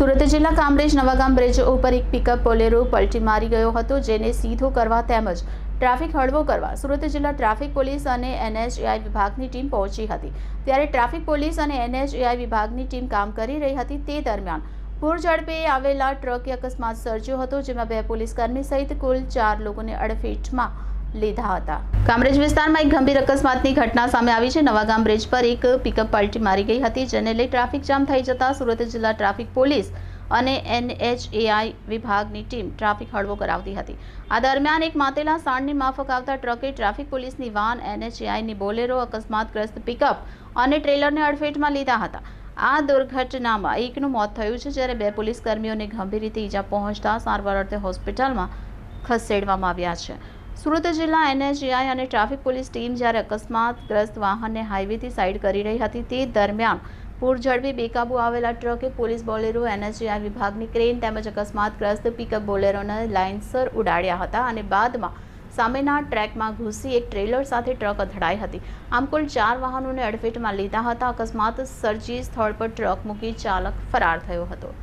સુરત જિલ્લા કામરેજ નવાગામ બ્રિજ ઉપર એક પિકઅપ બોલેરો પલટી મારી ગયો હતો, જેને સીધો કરવા તેમજ ટ્રાફિક હળવો કરવા સુરત જિલ્લા ટ્રાફિક પોલીસ અને એનએચએઆઈ વિભાગની ટીમ પહોંચી હતી. ત્યારે ટ્રાફિક પોલીસ અને એનએચએઆઈ વિભાગની ટીમ કામ કરી રહી હતી તે દરમિયાન પૂર ઝડપે આવેલા ટ્રકે અકસ્માત સર્જ્યો હતો, જેમાં બે પોલીસકર્મી સહિત કુલ ચાર લોકોને અડફેટમાં લીધા હતા. કામરેજ વિસ્તારમાં એક ગંભીર અકસ્માતની ઘટના સામે આવી છે. નવાગામ બ્રિજ પર એક પિકઅપ પલટી મારી ગઈ હતી, જેને લઈ ટ્રાફિક જામ થઈ જતા સુરત જિલ્લા ટ્રાફિક પોલીસ અને એનએચએઆઈ વિભાગની ટીમ ટ્રાફિક હળવો કરાવતી હતી. આ દરમિયાન એક માતેલા સાણની માફક આવતા ટ્રકે ટ્રાફિક પોલીસની વાન, એનએચએઆઈની બોલેરો, અકસ્માતગ્રસ્ત પિકઅપ અને ટ્રેલરને અડફેટમાં લીધા હતા. આ દુર્ઘટનામાં એકનું મોત થયું છે, જ્યારે બે પોલીસ કર્મીઓને ગંભીર રીતે ઈજા પહોંચતા સારવાર અર્થે હોસ્પિટલમાં ખસેડવામાં આવ્યા છે. સુરત જિલ્લા એનએચએઆઈ અને ટ્રાફિક પોલીસ ટીમ જ્યારે અકસ્માતગ્રસ્ત વાહનને હાઈવેથી સાઇડ કરી રહી હતી, તે દરમિયાન પૂર ઝડપી બેકાબુ આવેલા ટ્રકે પોલીસ બોલેરો એનએચએઆઈ વિભાગની ક્રેન તેમજ અકસ્માતગ્રસ્ત પિકઅપ બોલેરોને લાઇનસર ઉડાડ્યા હતા અને બાદમાં સામેના ટ્રેકમાં ઘૂસી એક ટ્રેલર સાથે ટ્રક અથડાઈ હતી. આમ કુલ ચાર વાહનોને અડફેટમાં લીધા હતા. અકસ્માત સર્જી સ્થળ પર ટ્રક મૂકી ચાલક ફરાર થયો હતો.